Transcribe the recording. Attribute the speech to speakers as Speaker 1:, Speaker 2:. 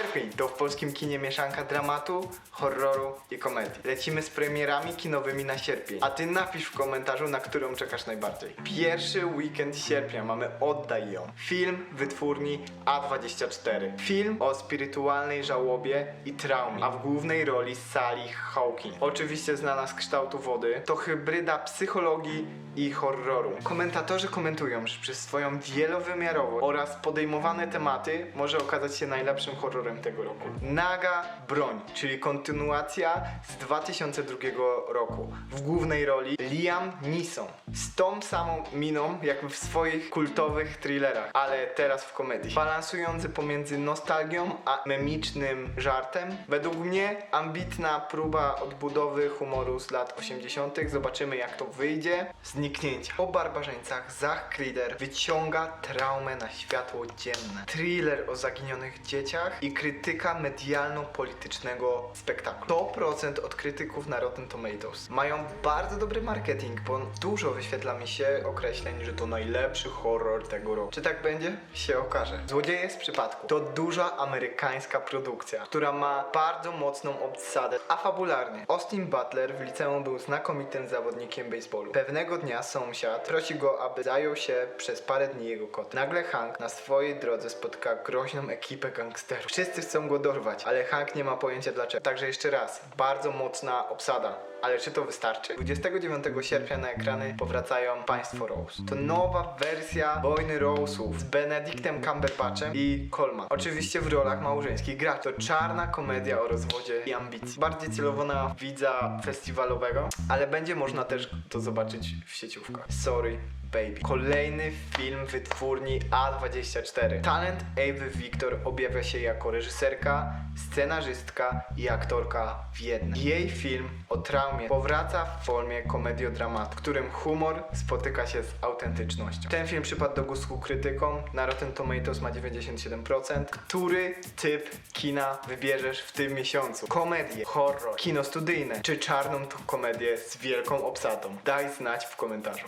Speaker 1: Sierpień to w polskim kinie mieszanka dramatu, horroru i komedii. Lecimy z premierami kinowymi na sierpień. A ty napisz w komentarzu, na którą czekasz najbardziej. Pierwszy weekend sierpnia mamy Oddaj ją. Film wytwórni A24. Film o spirytualnej żałobie i traumie, a w głównej roli Sally Hawkins. Oczywiście znana z kształtu wody, to hybryda psychologii i horroru. Komentatorzy komentują, że przez swoją wielowymiarowość oraz podejmowane tematy może okazać się najlepszym horrorem tego roku. Naga Broń, czyli kontynuacja z 2002 roku. W głównej roli Liam Neeson. Z tą samą miną, jak w swoich kultowych thrillerach, ale teraz w komedii. Balansujący pomiędzy nostalgią a memicznym żartem. Według mnie ambitna próba odbudowy humoru z lat 80. Zobaczymy jak to wyjdzie. Zniknięcia. Po barbarzyńcach Zach Krider wyciąga traumę na światło dzienne. Thriller o zaginionych dzieciach i krytyka medialno-politycznego spektaklu. 100% od krytyków na Rotten Tomatoes. Mają bardzo dobry marketing, bo dużo wyświetla mi się określeń, że to najlepszy horror tego roku. Czy tak będzie? Się okaże. Złodzieje z przypadku. To duża amerykańska produkcja, która ma bardzo mocną obsadę, a fabularnie. Austin Butler w liceum był znakomitym zawodnikiem baseballu. Pewnego dnia sąsiad prosi go, aby zajął się przez parę dni jego kotem. Nagle Hank na swojej drodze spotka groźną ekipę gangsterów. Wszyscy chcą go dorwać, ale Hank nie ma pojęcia dlaczego. Także jeszcze raz, bardzo mocna obsada. Ale czy to wystarczy? 29 sierpnia na ekrany powracają Państwo Rose. To nowa wersja Wojny Rose'ów z Benedictem Cumberbatchem i Colman. Oczywiście w rolach małżeńskich gra. To czarna komedia o rozwodzie i ambicji. Bardziej celowo na widza festiwalowego, ale będzie można też to zobaczyć w sieciówkach. Sorry. Baby. Kolejny film wytwórni A24. Talent Ewy Victor objawia się jako reżyserka, scenarzystka i aktorka w jednym. Jej film o traumie powraca w formie komediodramatu, w którym humor spotyka się z autentycznością. Ten film przypadł do gustu krytykom, na Rotten Tomatoes ma 97%. Który typ kina wybierzesz w tym miesiącu? Komedię, horror, kino studyjne czy czarną komedię z wielką obsadą? Daj znać w komentarzu.